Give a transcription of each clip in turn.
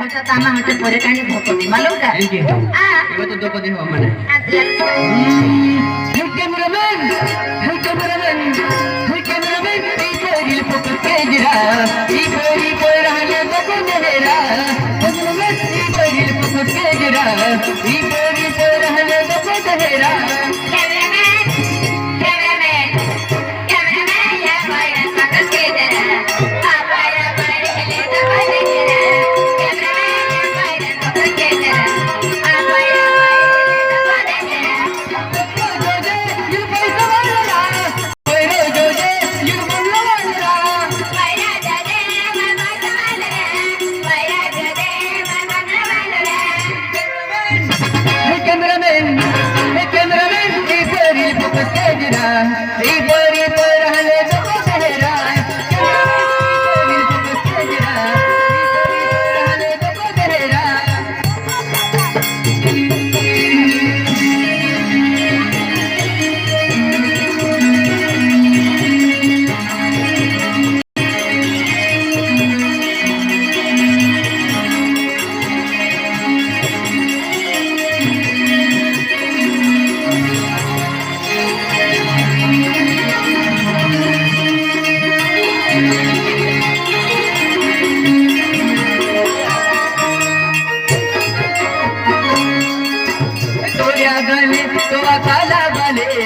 ಹೊಸ ತಾನ ಹೊಸ ಪೊರೆಟಾಣಿ ಹೋಗ್ತೀವಿ ಮಲೋಗ ಇವತ್ತು ದೋಕೋದಿ ಹೋಗೋಣ ಕ್ಯಾಮರಾಮನ್ ಕ್ಯಾಮರಾಮನ್ ಕ್ಯಾಮರಾಮನ್ ಈ ಕೋರಿಲ್ ಫೋಟೋ ಕೇಜಿರ ಈ ಕೋರಿ ಕೋರಾನೆ ಬಕೊಂಡೆರ ಕ್ಯಾಮರಾಮನ್ ಈ ಕೋರಿಲ್ ಫೋಟೋ ಕೇಜಿರ ಈ ಕೋರಿ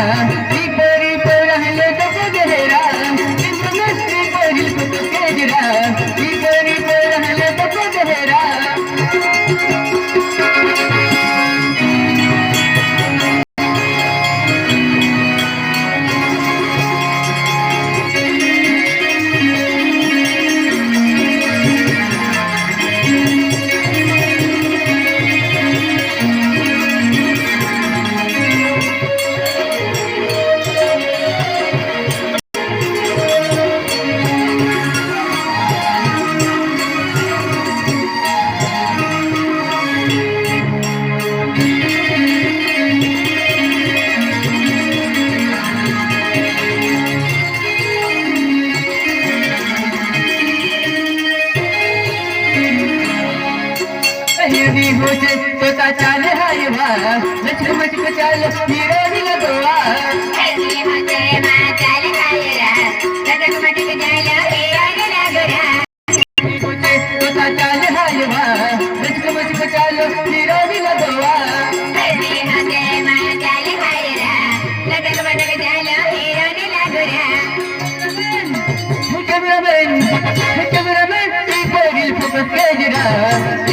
ಕಾಣಿ लक्ष्मी मच चाल हीरो लगवा लक्ष्मी मच चाल कायरा लगन मच चाल हीरो लगरा तोता चाल हलवा लक्ष्मी मच चाल हीरो लगवा लक्ष्मी मच चाल कायरा लगन मच चाल हीरो लगरा कैमरामैन कैमरामैन तेरी फ़ोटो भेजना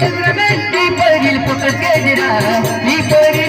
libremente y poder ir por las piedras, y poder